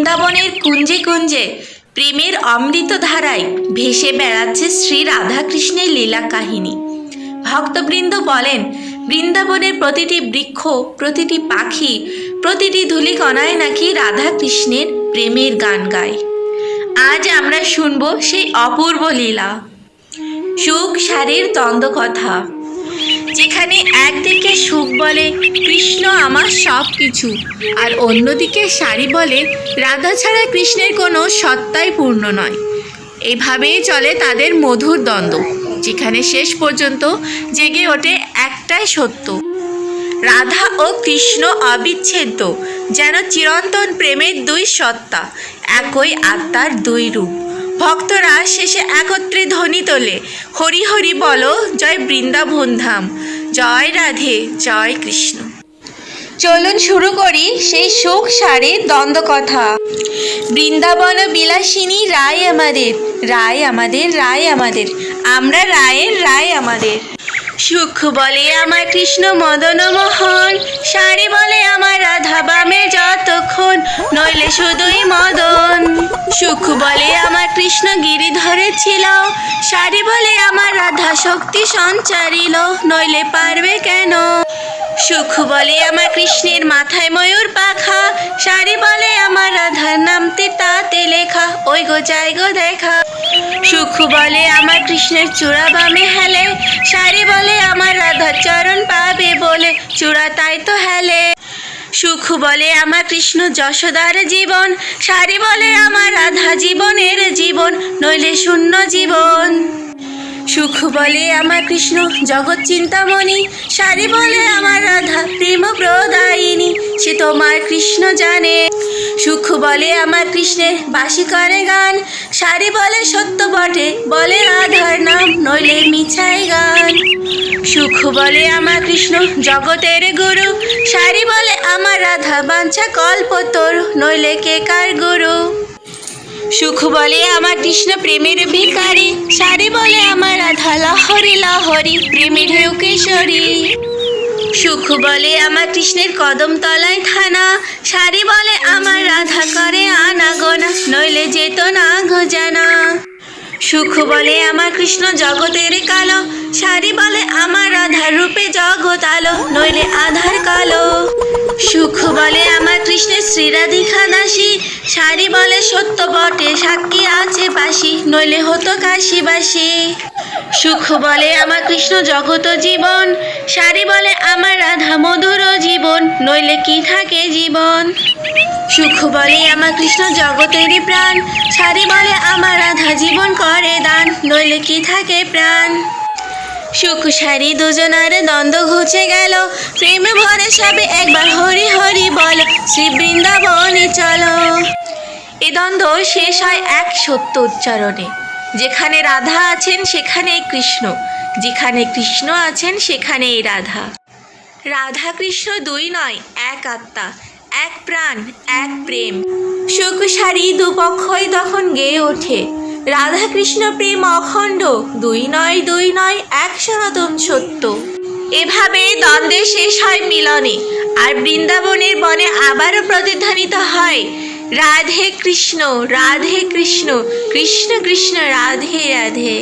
বৃন্দাবনের কুঞ্জে কুঞ্জে প্রেমের অমৃত ধারায় ভেসে বেড়াচ্ছে শ্রী রাধাকৃষ্ণের লীলা কাহিনী। ভক্তবৃন্দ বলেন, বৃন্দাবনের প্রতিটি বৃক্ষ, প্রতিটি পাখি, প্রতিটি ধূলিকণায় নাকি রাধাকৃষ্ণের প্রেমের গান গায়। আজ আমরা শুনব সেই অপূর্ব লীলা। সুখ শারীর দ্বন্দ্ব কথা যেখানে একদিকে সুখ বলে কৃষ্ণ আমার সব কিছু আর অন্যদিকে শাড়ি বলে রাধা ছাড়া কৃষ্ণের কোনো সত্তাই পূর্ণ নয়। এভাবেই চলে তাদের মধুর দ্বন্দ্ব, যেখানে শেষ পর্যন্ত জেগে ওঠে একটাই সত্য। রাধা ও কৃষ্ণ অবিচ্ছেদ্য, যেন চিরন্তন প্রেমের দুই সত্তা, একই আত্মার দুই রূপ। ভক্তরা শেষে একত্রে ধ্বনি তোলে। হরি হরি বলো, জয় বৃন্দাবন ধাম জয় রাধে, জয় কৃষ্ণ। চলুন শুরু করি সেই সুখ সারে দ্বন্দ্বকথা। বৃন্দাবন বিলাসিনী, রায় আমাদের রায় আমাদের রায় আমাদের। আমরা রায়ের রায় আমাদের। সুখ বলে আমার কৃষ্ণ মদন মোহন, সারি বলে আমার রাধা বামে যতক্ষণ, নইলে শুধুই মদন। সুখ বলে আমার কৃষ্ণ গিরিধরে ছিল, সারি বলে আমার রাধা শক্তি সঞ্চারিল, নইলে পারবে কেন? সুখ বলে আমার কৃষ্ণের মাথায় ময়ূর পাখা শাড়ি বলে আমার রাধার নামতে তাতে লেখা, ওই গো যাই গো দেখা। সুখ বলে আমার কৃষ্ণের চূড়া বামে হেলে শাড়ি চূড়া, তাই তো হেলে। সুখ বলে আমার কৃষ্ণ যশোদার জীবন, সারি বলে আমার রাধা জীবনের জীবন, নইলে শূন্য জীবন। সুখ বলে আমার কৃষ্ণ জগৎ চিন্তামণি, সারি বলে আমার রাধা প্রেম প্রদায়িনী, সে তোমার কৃষ্ণ জানে। সুখ বলে আমার কৃষ্ণের বাসি করে গান, সারি বলে সত্য বটে, বলে রাধার নাম, নইলে মিছাই গান। সুখ বলে আমার কৃষ্ণ, জগতের গুরু। শাড়ি বলে আমার রাধা, বাঞ্ছা কল্পতর নইলে কে কার গুরু? সুখ বলে আমার কৃষ্ণ, প্রেমের ভিকারি শাড়ি বলে আমার রাধা, লহরি লহরি, প্রেমের ঢেউ কিশোরী। সুখ বলে আমার কৃষ্ণের কদম তলায় থানা। শাড়ি বলে আমার রাধা করে আনা গোনা নইলে যেত না গো জানা সুখ বলে আমার কৃষ্ণ, জগতের কালো। শাড়ি বলে আমার রাধার রূপে জগৎ আলো, নইলে আধার কালো। সুখ বলে আমার কৃষ্ণের শ্রীরাধিকা দাসী শাড়ি বলে সত্য বটে, সাক্ষী আছে বাসি, নইলে হতো কাশিবাসী। সুখ বলে আমার কৃষ্ণ জগত জীবন, শাড়ি বলে আমার রাধা মধুর জীবন, নইলে কি থাকে জীবন? সুখ বলে আমার কৃষ্ণ জগতেরই প্রাণ, শাড়ি বলে আমার রাধা জীবন করে দান, নইলে কি থাকে প্রাণ? সুখ সারি দুজনার দ্বন্দ্ব ঘুচে গেল। প্রেমে ভরে সবে একবার হরি হরি বল শ্রী বৃন্দাবনে চলো। এ দ্বন্দ্ব শেষ হয় এক সত্য উচ্চারণে। যেখানে রাধা আছেন, সেখানে কৃষ্ণ। যেখানে কৃষ্ণ আছেন সেখানেই রাধা। রাধা কৃষ্ণ দুই নয়, এক আত্মা, এক প্রাণ, এক প্রেম। সুখ সারি দুপক্ষই তখন গেয়ে ওঠে। রাধা কৃষ্ণ প্রেম অখণ্ড, দুই নয় দুই নয়, এক সনাতন সত্য। এভাবে দ্বন্দ্বে শেষ হয় মিলনে, আর বৃন্দাবনের বনে আবারও প্রতিধ্বনিত হয়, রাধে কৃষ্ণ রাধে কৃষ্ণ কৃষ্ণ কৃষ্ণ, রাধে রাধে।